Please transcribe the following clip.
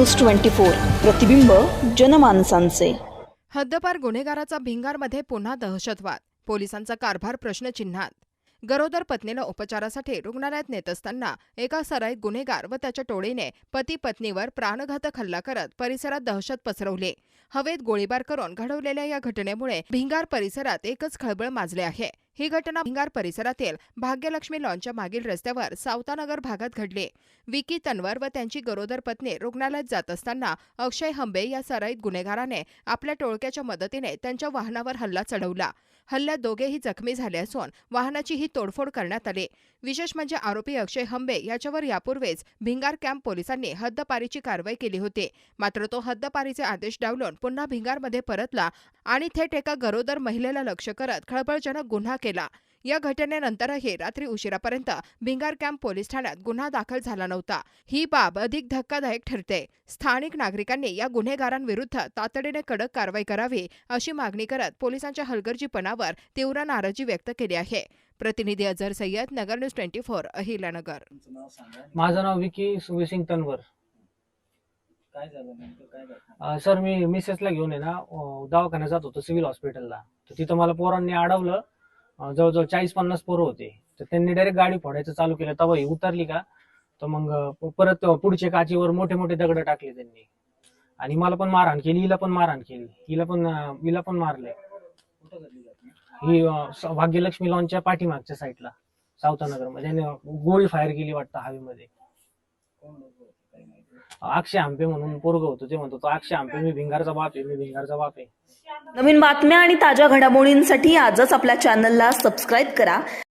News twenty four. प्रतिबिंब जनमानसांचे. हद्दपार गुन्हेगाराचा भिंगारमध्ये पुन्हा दहशतवाद पोलिसांचा कारभार प्रश्नचिन्हात. गरोदर पत्नीला उपचारासाठी रुग्णालयात नेत असताना एका सराईत गुन्हेगार व त्याच्या टोळीने पती पत्नीवर प्राणघातक हल्ला करत परिसरात दहशत पसरवली. हवेत गोळीबार करून घडवलेल्या या घटनेमुळे भिंगार परिसरात एकच खळबळ माजले आहे. ही घटना भिंगार परिसरातील भाग्यलक्ष्मी लॉनच्या मागील रस्त्यावर सावतानगर भागात घडली. विकी तन्वर व त्यांची गरोदर पत्नी रुग्णालयात जात असताना अक्षय हंबे या सराईत गुन्हेगाराने आपल्या टोळक्याच्या मदतीने त्यांच्या वाहनावर हल्ला चढवला. हल्ल्यात दोघेही जखमी झाले असून वाहनाचीही तोडफोड करण्यात आली. विशेष म्हणजे आरोपी अक्षय हंबे याच्यावर यापूर्वीच भिंगार कॅम्प पोलिसांनी हद्दपारीची कारवाई केली होती. मात्र तो हद्दपारीचे आदेश डावलून पुन्हा भिंगारमध्ये परतला आणि थेट एका गरोदर महिलेला लक्ष्य करत खळबळजनक गुन्हा केला. या घटनेनंतरही रात्री उशिरापर्यंत भिंगार कॅम्प पोलीस ठाण्यात गुन्हा दाखल झाला नव्हता. ही बाब अधिक धक्कादायक ठरते. स्थानिक नागरिकांनी या गुन्हेगारांविरुद्ध तातडीने कडक कारवाई करावी अशी मागणी करत पोलिसांच्या हलगर्जीपणावर तीव्र नाराजी व्यक्त केली आहे. प्रतिनिधी Azhar Sayyad Nagar news twenty four Ahilyanagar माझं नाव विकी सुविसिंग तनवर. काय झालं सर मी मिसेसला घेऊन आहे ना दवाखान्यात जात होतो सिव्हिल हॉस्पिटलला. तर तिथं मला पोरांनी अडवलं. जवळजवळ चाळीस पन्नास पोरं होते. तर त्यांनी डायरेक्ट गाडी फोडायचं चालू केलं. तेव्हा ही उतरली का तर मग परत पुढच्या काचीवर मोठे मोठे दगड टाकले त्यांनी. आणि मला पण मारहाण केली हिला पण मारहाण केली. हिला पण हिला पण मारले. ही भाग्यलक्ष्मी लॉनच्या पाठीमागच्या साईडला सावतानगरमध्ये गोळी फायर केली वाटतं हवेमध्ये. कोण लोक होते काही माहिती अक्षय आंबे म्हणून पोरग होतो ते म्हणतो तो अक्षय आंबे मी भिंगारचा बाप आहे मी भिंगारचा बाप आहे. नवीन बातम्या आणि ताज्या घडामोडींसाठी आजच आपल्या चॅनलला सबस्क्राईब करा.